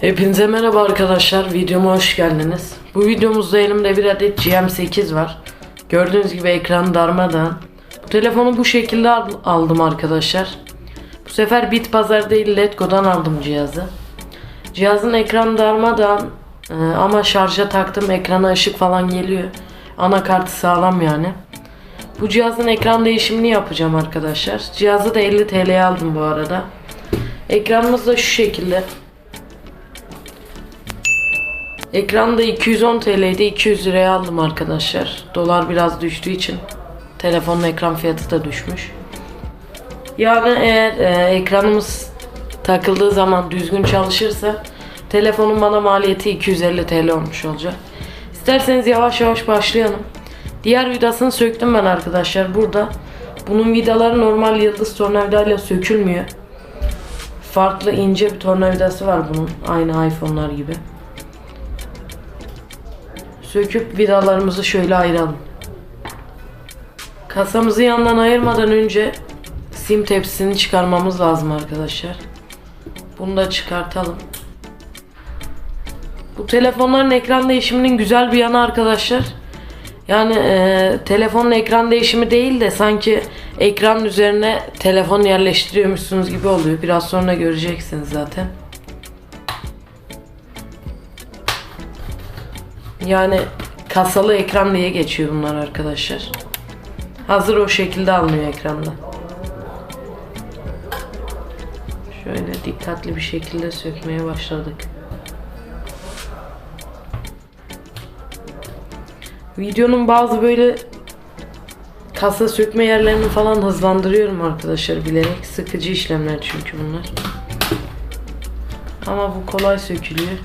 Hepinize merhaba arkadaşlar. Videoma hoş geldiniz. Bu videomuzda elimde bir adet GM8 var. Gördüğünüz gibi ekran darmadan. Bu telefonu bu şekilde al- aldım arkadaşlar. Bu sefer Bit Pazar değil Letgo'dan aldım cihazı. Cihazın ekranı darmadan e, ama şarja taktım ekrana ışık falan geliyor. Anakartı sağlam yani. Bu cihazın ekran değişimini yapacağım arkadaşlar. Cihazı da 50 TL'ye aldım bu arada. Ekranımız da şu şekilde. Ekranda 210 TL'ydi 200 liraya aldım arkadaşlar. Dolar biraz düştüğü için telefonun ekran fiyatı da düşmüş. Yani eğer e, ekranımız takıldığı zaman düzgün çalışırsa telefonun bana maliyeti 250 TL olmuş olacak. İsterseniz yavaş yavaş başlayalım. Diğer vidasını söktüm ben arkadaşlar burada. Bunun vidaları normal yıldız tornavidayla sökülmüyor. Farklı ince bir tornavidası var bunun. Aynı iPhone'lar gibi. Söküp vidalarımızı şöyle ayıralım. Kasamızı yandan ayırmadan önce sim tepsisini çıkarmamız lazım arkadaşlar. Bunu da çıkartalım. Bu telefonların ekran değişiminin güzel bir yanı arkadaşlar. Yani e, telefonun ekran değişimi değil de sanki ekranın üzerine telefon yerleştiriyormuşsunuz gibi oluyor. Biraz sonra göreceksiniz zaten. Yani kasalı ekran diye geçiyor bunlar arkadaşlar. Hazır o şekilde alınıyor ekranda. Şöyle dikkatli bir şekilde sökmeye başladık. Videonun bazı böyle kasa sökme yerlerini falan hızlandırıyorum arkadaşlar bilerek. Sıkıcı işlemler çünkü bunlar. Ama bu kolay sökülüyor.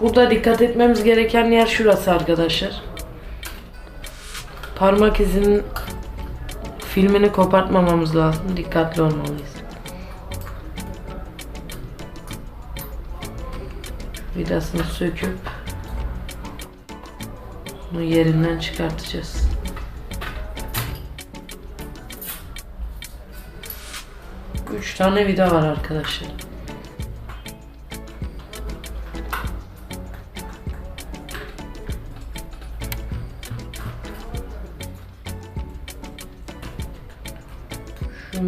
Burada dikkat etmemiz gereken yer şurası arkadaşlar. Parmak izinin filmini kopartmamamız lazım. Dikkatli olmalıyız. Vidasını söküp bunu yerinden çıkartacağız. Üç tane vida var arkadaşlar.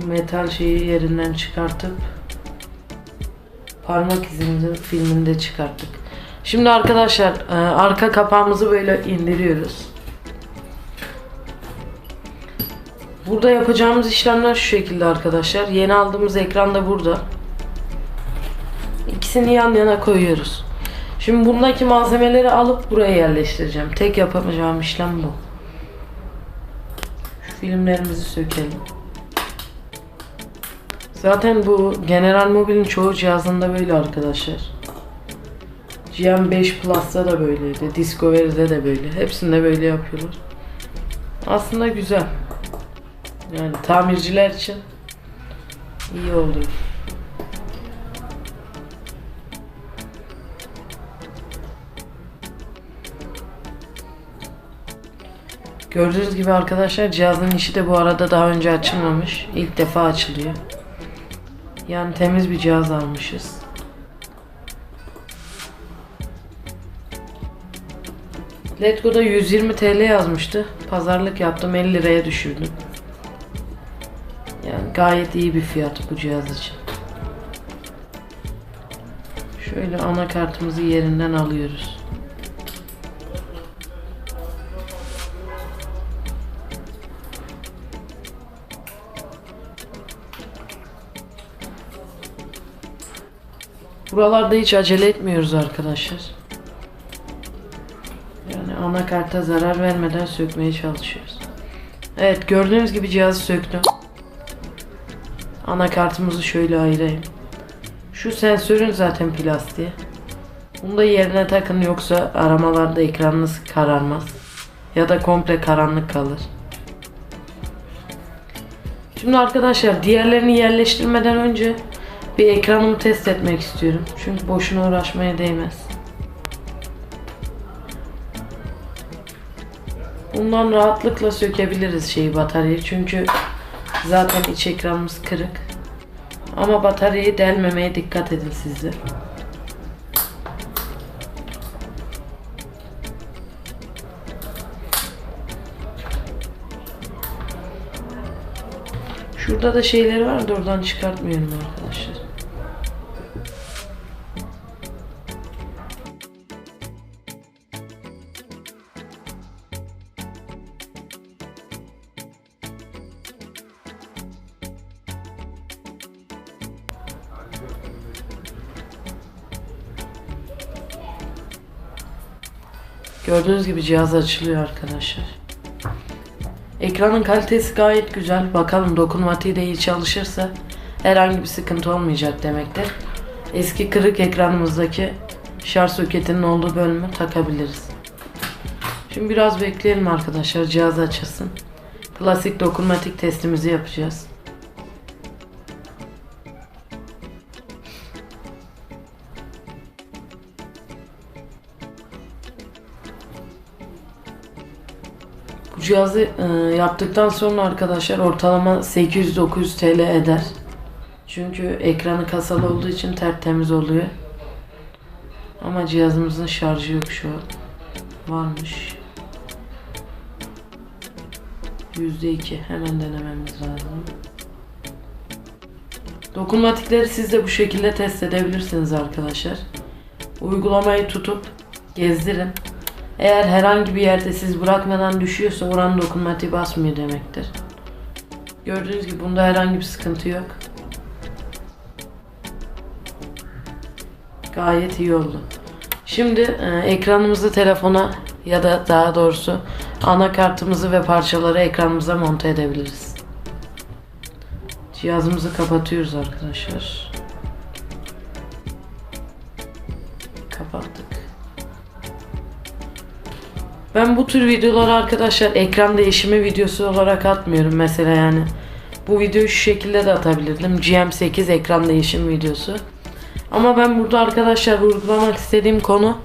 Metal şeyi yerinden çıkartıp parmak izimizin filmini de çıkarttık. Şimdi arkadaşlar e, arka kapağımızı böyle indiriyoruz. Burada yapacağımız işlemler şu şekilde arkadaşlar. Yeni aldığımız ekran da burada. İkisini yan yana koyuyoruz. Şimdi bundaki malzemeleri alıp buraya yerleştireceğim. Tek yapacağım işlem bu. Şu filmlerimizi sökelim. Zaten bu General Mobile'in çoğu cihazında böyle arkadaşlar. GM5 Plus'ta da böyleydi. Discovery'de de böyle. Hepsinde böyle yapıyorlar. Aslında güzel. Yani tamirciler için iyi oluyor. Gördüğünüz gibi arkadaşlar cihazın içi de bu arada daha önce açılmamış. İlk defa açılıyor. Yani temiz bir cihaz almışız. Letgo'da 120 TL yazmıştı. Pazarlık yaptım 50 liraya düşürdüm. Yani gayet iyi bir fiyat bu cihaz için. Şöyle anakartımızı yerinden alıyoruz. Buralarda hiç acele etmiyoruz arkadaşlar. Yani anakarta zarar vermeden sökmeye çalışıyoruz. Evet gördüğünüz gibi cihazı söktüm. Anakartımızı şöyle ayırayım. Şu sensörün zaten plastiği. Bunu da yerine takın yoksa aramalarda ekranınız kararmaz. Ya da komple karanlık kalır. Şimdi arkadaşlar diğerlerini yerleştirmeden önce bir ekranımı test etmek istiyorum. Çünkü boşuna uğraşmaya değmez. Bundan rahatlıkla sökebiliriz şeyi bataryayı. Çünkü zaten iç ekranımız kırık. Ama bataryayı delmemeye dikkat edin sizde. Şurada da şeyleri var da oradan çıkartmıyorum arkadaşlar. Gördüğünüz gibi cihaz açılıyor arkadaşlar. Ekranın kalitesi gayet güzel. Bakalım dokunmatiği de iyi çalışırsa herhangi bir sıkıntı olmayacak demektir. Eski kırık ekranımızdaki şarj soketinin olduğu bölümü takabiliriz. Şimdi biraz bekleyelim arkadaşlar cihaz açılsın. Klasik dokunmatik testimizi yapacağız. Cihazı e, yaptıktan sonra arkadaşlar ortalama 800-900 TL eder. Çünkü ekranı kasalı olduğu için tertemiz oluyor. Ama cihazımızın şarjı yok şu an. Varmış. %2 hemen denememiz lazım. Dokunmatikleri siz de bu şekilde test edebilirsiniz arkadaşlar. Uygulamayı tutup gezdirin. Eğer herhangi bir yerde siz bırakmadan düşüyorsa oranın dokunmatiği basmıyor demektir. Gördüğünüz gibi bunda herhangi bir sıkıntı yok. Gayet iyi oldu. Şimdi e, ekranımızı telefona ya da daha doğrusu anakartımızı ve parçaları ekranımıza monte edebiliriz. Cihazımızı kapatıyoruz arkadaşlar. Bu tür videoları arkadaşlar ekran değişimi videosu olarak atmıyorum mesela yani. Bu videoyu şu şekilde de atabilirdim. GM8 ekran değişim videosu. Ama ben burada arkadaşlar vurgulamak istediğim konu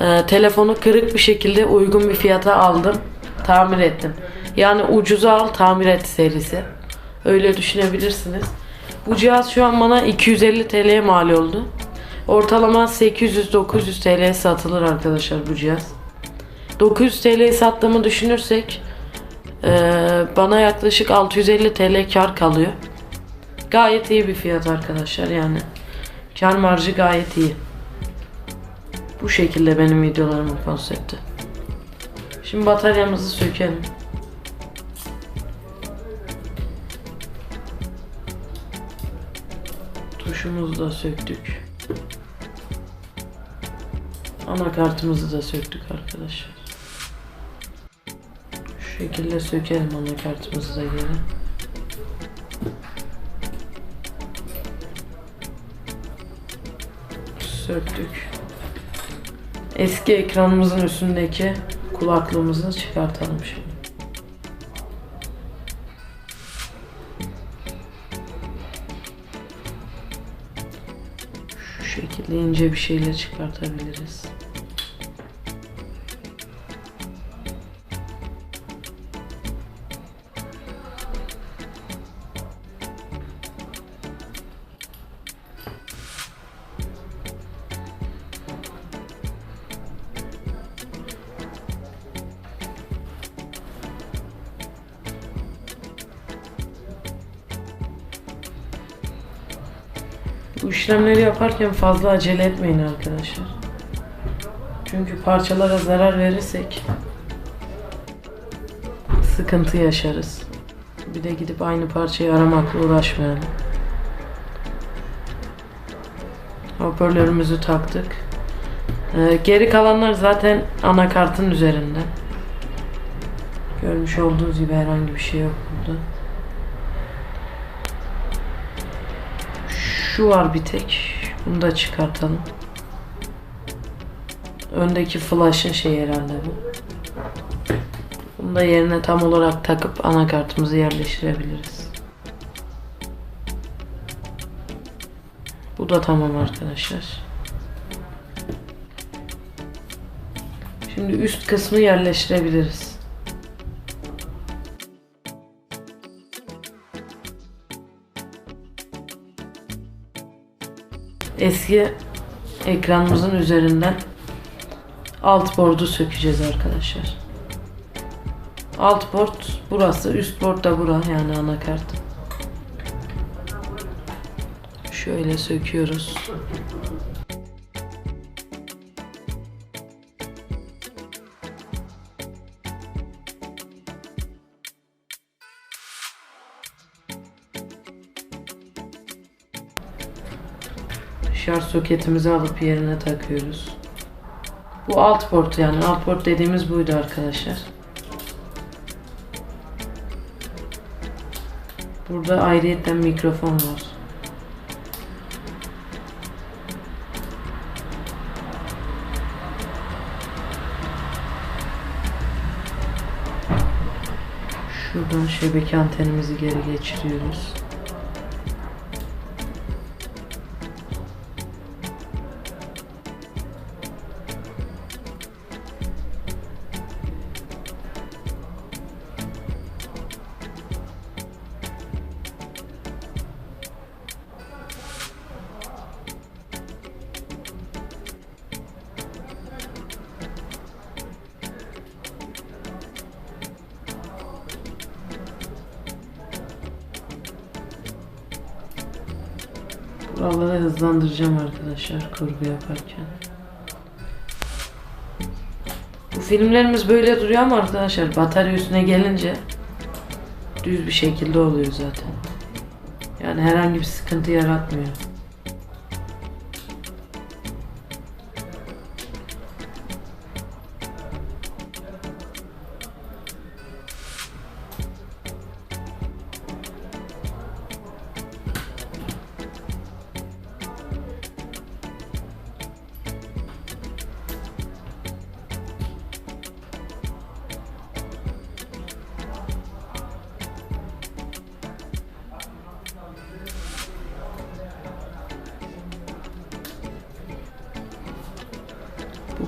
e, telefonu kırık bir şekilde uygun bir fiyata aldım. Tamir ettim. Yani ucuza al tamir et serisi. Öyle düşünebilirsiniz. Bu cihaz şu an bana 250 TL'ye mal oldu. Ortalama 800-900 TL'ye satılır arkadaşlar bu cihaz. 900 TL'ye sattığımı düşünürsek eee, bana yaklaşık 650 TL kar kalıyor. Gayet iyi bir fiyat arkadaşlar yani. Kar marjı gayet iyi. Bu şekilde benim videolarımın konsepti. Şimdi bataryamızı sökelim. Tuşumuzu da söktük. Anakartımızı da söktük arkadaşlar. Şekilde sökelim anakartımızı da geri. Söktük. Eski ekranımızın üstündeki kulaklığımızı çıkartalım şimdi. Şu şekilde ince bir şeyle çıkartabiliriz. Bu işlemleri yaparken fazla acele etmeyin arkadaşlar. Çünkü parçalara zarar verirsek sıkıntı yaşarız. Bir de gidip aynı parçayı aramakla uğraşmayalım. Hoparlörümüzü taktık. Ee, geri kalanlar zaten anakartın üzerinde. Görmüş olduğunuz gibi herhangi bir şey yok burada. Şu var bir tek. Bunu da çıkartalım. Öndeki flash'ın şeyi herhalde bu. Bunu da yerine tam olarak takıp anakartımızı yerleştirebiliriz. Bu da tamam arkadaşlar. Şimdi üst kısmı yerleştirebiliriz. eski ekranımızın üzerinden alt bordu sökeceğiz arkadaşlar. Alt port burası, üst port da bura yani anakart. Şöyle söküyoruz. Şarj soketimizi alıp yerine takıyoruz. Bu alt port yani alt port dediğimiz buydu arkadaşlar. Burada ayrıyetten mikrofon var. Şuradan şebeke antenimizi geri geçiriyoruz. Buraları hızlandıracağım arkadaşlar kurgu yaparken. Bu filmlerimiz böyle duruyor ama arkadaşlar batarya üstüne gelince düz bir şekilde oluyor zaten. Yani herhangi bir sıkıntı yaratmıyor.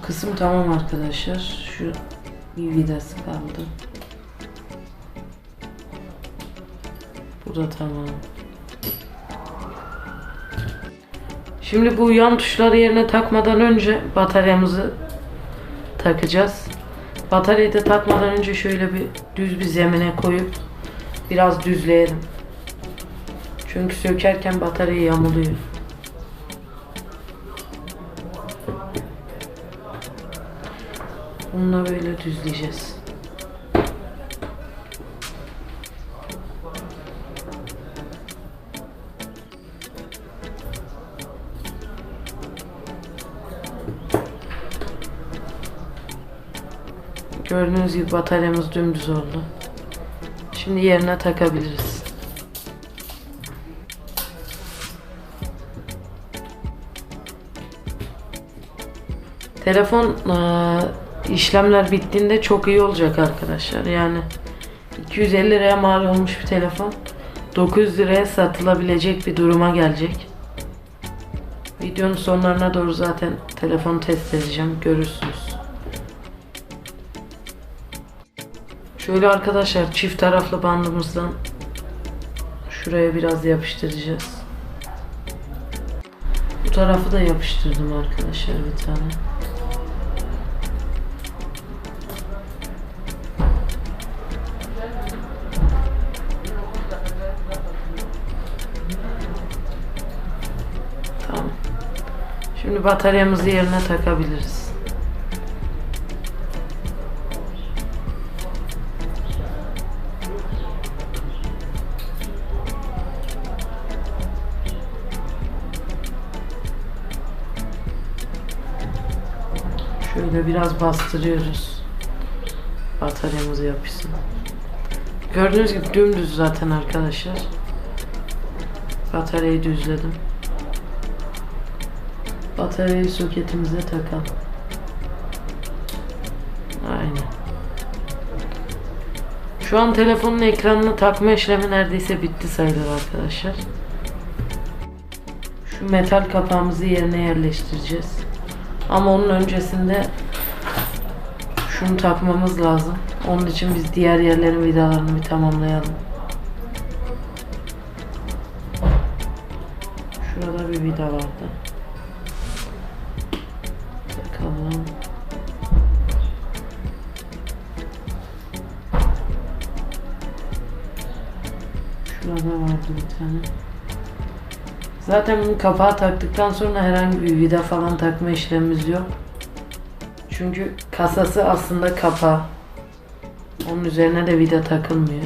Kısım tamam arkadaşlar. Şu bir vidası kaldı. Bu da tamam. Şimdi bu yan tuşları yerine takmadan önce bataryamızı takacağız. Bataryayı da takmadan önce şöyle bir düz bir zemine koyup biraz düzleyelim. Çünkü sökerken batarya yamuluyor. Bununla böyle düzleyeceğiz. Gördüğünüz gibi bataryamız dümdüz oldu. Şimdi yerine takabiliriz. Telefon işlemler bittiğinde çok iyi olacak arkadaşlar. Yani 250 liraya mal olmuş bir telefon 900 liraya satılabilecek bir duruma gelecek. Videonun sonlarına doğru zaten telefonu test edeceğim. Görürsünüz. Şöyle arkadaşlar çift taraflı bandımızdan şuraya biraz yapıştıracağız. Bu tarafı da yapıştırdım arkadaşlar bir tane. Şimdi bataryamızı yerine takabiliriz. Şöyle biraz bastırıyoruz. Bataryamızı yapışsın. Gördüğünüz gibi dümdüz zaten arkadaşlar. Bataryayı düzledim. Bataryayı soketimize takalım. Aynen. Şu an telefonun ekranını takma işlemi neredeyse bitti sayılır arkadaşlar. Şu metal kapağımızı yerine yerleştireceğiz. Ama onun öncesinde şunu takmamız lazım. Onun için biz diğer yerlerin vidalarını bir tamamlayalım. Şurada bir vida vardı. Şurada vardı bir tane. Zaten bunu kapağı taktıktan sonra herhangi bir vida falan takma işlemimiz yok. Çünkü kasası aslında kapağı. Onun üzerine de vida takılmıyor.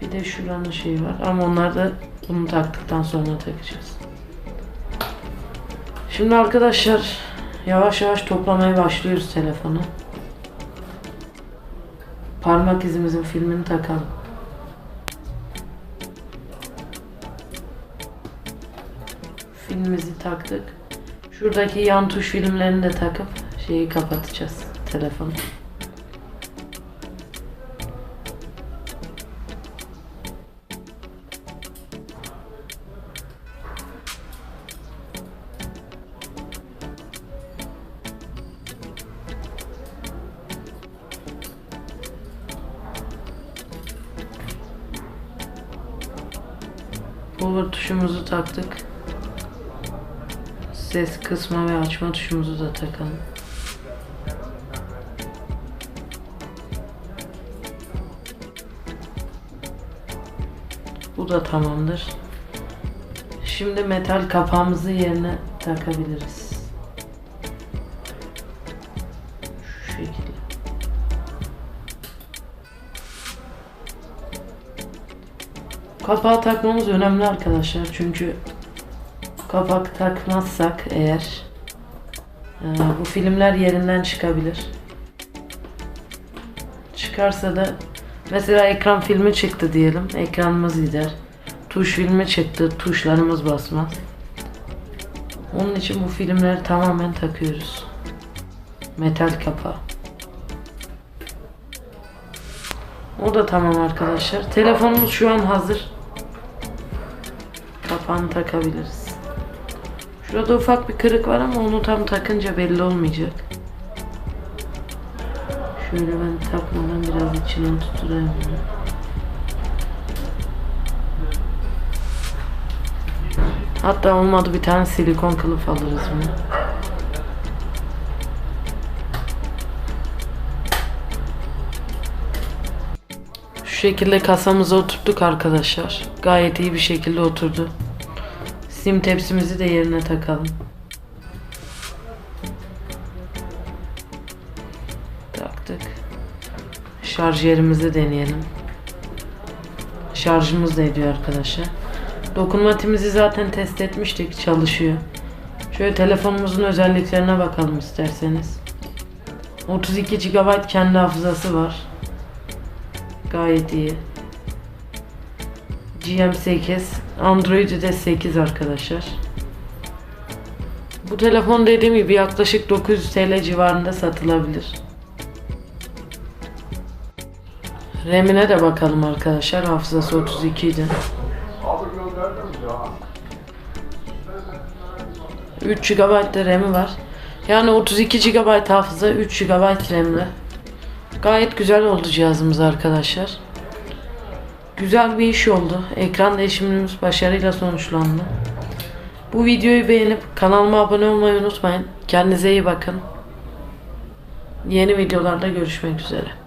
Bir de şuranın şeyi var ama onlar da bunu taktıktan sonra takacağız. Şimdi arkadaşlar yavaş yavaş toplamaya başlıyoruz telefonu. Parmak izimizin filmini takalım. Filmimizi taktık. Şuradaki yan tuş filmlerini de takıp şeyi kapatacağız telefonu. Power tuşumuzu taktık. Ses kısma ve açma tuşumuzu da takalım. Bu da tamamdır. Şimdi metal kapağımızı yerine takabiliriz. Kapağı takmamız önemli arkadaşlar çünkü kapak takmazsak eğer e, bu filmler yerinden çıkabilir. Çıkarsa da mesela ekran filmi çıktı diyelim. Ekranımız gider. Tuş filmi çıktı. Tuşlarımız basmaz. Onun için bu filmleri tamamen takıyoruz. Metal kapağı. O da tamam arkadaşlar. Telefonumuz şu an hazır. Kapağını takabiliriz. Şurada ufak bir kırık var ama onu tam takınca belli olmayacak. Şöyle ben takmadan biraz içine tutturayım bunu. Hatta olmadı bir tane silikon kılıf alırız bunu. Şu şekilde kasamıza oturttuk arkadaşlar. Gayet iyi bir şekilde oturdu. Sim tepsimizi de yerine takalım. Taktık. Şarj yerimizi deneyelim. Şarjımız da ediyor arkadaşlar. Dokunmatiğimizi zaten test etmiştik. Çalışıyor. Şöyle telefonumuzun özelliklerine bakalım isterseniz. 32 GB kendi hafızası var. Gayet iyi. GM8 Android'i de 8 arkadaşlar. Bu telefon dediğim gibi yaklaşık 900 TL civarında satılabilir. RAM'ine de bakalım arkadaşlar. Hafızası 32 idi. Abi gönderdim ya. 3 GB de RAM'i var. Yani 32 GB hafıza, 3 GB RAM'le. Gayet güzel oldu cihazımız arkadaşlar. Güzel bir iş oldu. Ekran değişimimiz başarıyla sonuçlandı. Bu videoyu beğenip kanalıma abone olmayı unutmayın. Kendinize iyi bakın. Yeni videolarda görüşmek üzere.